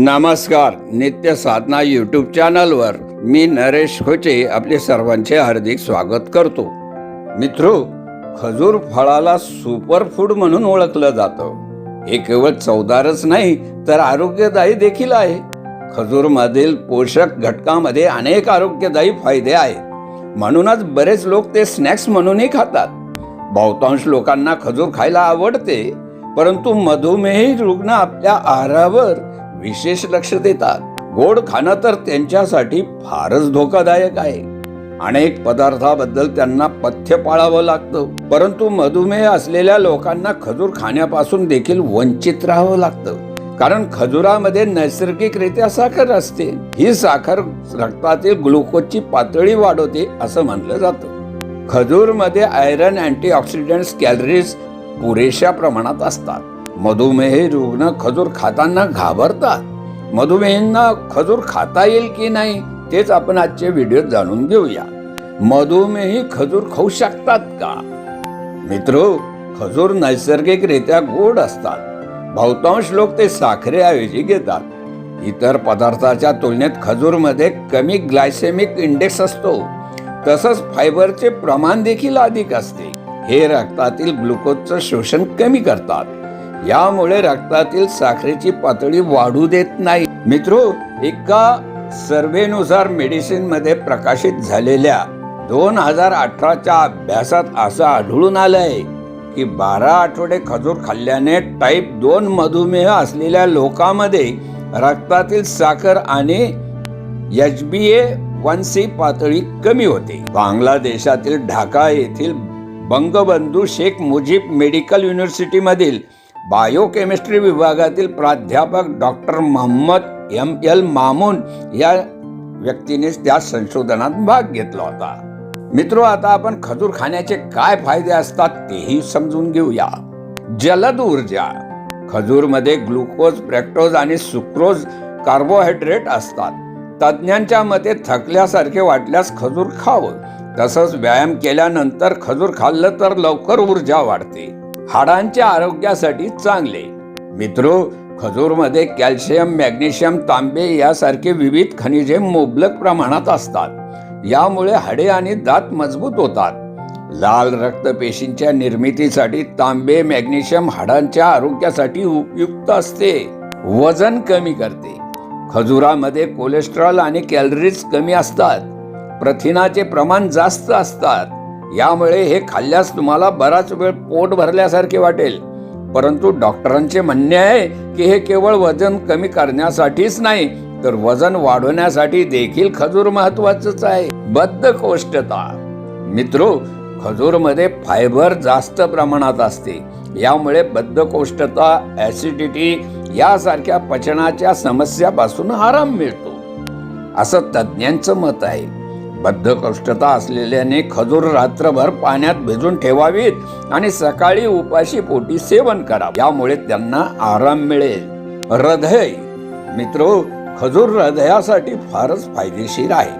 नमस्कार नित्य साधना यूट्यूब चॅनलवर मी नरेश खोचे आपले सर्वांचे हार्दिक स्वागत करतो. मित्रो खजूर फळाला सुपर फूड म्हणून ओळखलं जातं. हे केवळ चवदारच नाही तर आरोग्यदायी देखील आहे. खजूरमधील पोषक घटकामध्ये अनेक आरोग्यदायी फायदे आहेत. म्हणूनच बरेच लोक ते स्नॅक्स म्हणूनही खातात. बहुतांश लोकांना खजूर खायला आवडते परंतु मधुमेही रुग्ण आपल्या आहारावर विशेष लक्ष देतात. गोड खाणं तर त्यांच्यासाठी फारच धोकादायक आहे. अनेक पदार्थाबद्दल त्यांना पथ्य पाळावं लागतं. परंतु मधुमेह असलेल्या लोकांना खजूर खाण्यापासून देखील वंचित राहावं लागतं. कारण खजुरामध्ये नैसर्गिकरित्या साखर असते. ही साखर रक्तातील ग्लुकोजची पातळी वाढवते असं म्हणलं जातं. खजूरमध्ये आयरन अँटीऑक्सिडंट्स कॅलरीज पुरेशा प्रमाणात असतात. मधुमेह रुग्ण खजूर खाताना घाबरतात. मधुमेहींना खजूर खाता येईल की नाही तेच आपण आजच्या व्हिडिओत जाणून घेऊया. मधुमेही खजूर खाऊ शकतात का? मित्र खजूर नैसर्गिकरित्या गोड असतात. बहुतांश लोक ते साखरेऐवजी घेतात. इतर पदार्थाच्या तुलनेत खजूरमध्ये कमी ग्लायसेमिक इंडेक्स असतो. तसंच फायबरचे प्रमाण देखील अधिक असते. हे रक्तातील ग्लुकोजचं शोषण कमी करतात. यामुळे रक्तातील साखरेची पातळी वाढू देत नाही. मित्रो एका सर्वेनुसार मेडिसिनमध्ये प्रकाशित झालेल्या दोन हजार अठराच्या अभ्यासात असं आढळून आलंय की बारा आठवडे खजूर खाल्ल्याने टाईप दोन मधुमेह असलेल्या लोकांमध्ये रक्तातील साखर आणि H B A one C पातळी कमी होते. बांगलादेशातील ढाका येथील बंगबंधू शेख मुजीब मेडिकल युनिव्हर्सिटीमधील बायोकेमिस्ट्री विभागातील प्राध्यापक doctor Mohammad M L Mamun या व्यक्तीने त्या संशोधनात भाग घेतला होता. मित्रो आता आपण खजूर खाण्याचे काय फायदे असतात तेही समजून घेऊया. जलद ऊर्जा. खजूरमध्ये ग्लुकोज प्रॅक्टोज आणि सुक्रोज कार्बोहायड्रेट असतात. तज्ज्ञांच्या मते थकल्यासारखे वाटल्यास खजूर खावं. तसंच व्यायाम केल्यानंतर खजूर खाल्लं तर लवकर ऊर्जा वाढते. हाडांच्या आरोग्यासाठी चांगले. मित्रो खजूरमध्ये कॅल्शियम मॅग्नेशियम तांबे यासारखे विविध खनिजे मुबलक प्रमाणात असतात. यामुळे हाडे आणि दात मजबूत होतात. लाल रक्तपेशींच्या निर्मितीसाठी तांबे मॅग्नेशियम हाडांच्या आरोग्यासाठी उपयुक्त असते. वजन कमी करते. खजुरामध्ये कोलेस्ट्रॉल आणि कॅलरीज कमी असतात. प्रथिनाचे प्रमाण जास्त असतात. यामुळे हे खाल्ल्यास तुम्हाला बराच वेळ पोट भरल्यासारखे वाटेल. परंतु डॉक्टरांचे म्हणणे आहे की हे केवळ वजन कमी करण्यासाठीच नाही तर वजन वाढवण्यासाठी देखील खजूर महत्वाचंच आहे. बद्धकोष्ठता. मित्रो खजूरमध्ये फायबर जास्त प्रमाणात असते. यामुळे बद्धकोष्ठता ऍसिडिटी यासारख्या पचनाच्या समस्यापासून आराम मिळतो. असं तज्ज्ञांचं मत आहे. बद्धकष्टता असलेल्याने खजूर रात्रभर पाण्यात भिजून ठेवावीत आणि सकाळी उपाशी पोटी सेवन करा यामुळे त्यांना आराम मिळेल. हृदय. मित्रो खजूर हृदयासाठी फारच फायदेशीर आहे.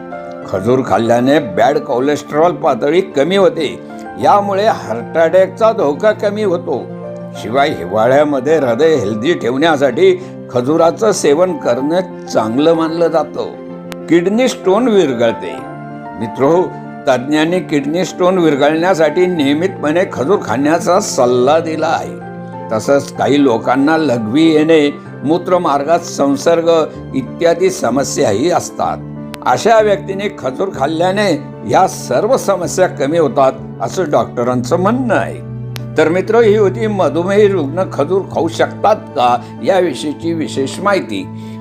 खजूर खाल्ल्याने बॅड कोलेस्ट्रॉल पातळी कमी होते. यामुळे हार्ट अटॅकचा धोका कमी होतो. शिवाय हिवाळ्यामध्ये हृदय हेल्दी ठेवण्यासाठी खजुराचं सेवन करणं चांगलं मानलं जातं. किडनी स्टोन विरघळते. मित्रो तज्ज्ञांनी किडनी स्टोन विरघळण्यासाठी नियमितपणे खजूर खाण्याचा सल्ला दिला आहे. तसंच काही लोकांना लघवी येणे मूत्रमार्गात संसर्ग इत्यादी समस्याही असतात. अशा व्यक्तीने खजूर खाल्ल्याने या सर्व समस्या कमी होतात असं डॉक्टरांचं म्हणणं आहे. तर मित्र ही होती मधुमेही रुग्ण खजूर खाऊ शकतात का याविषयीची विशेष माहिती.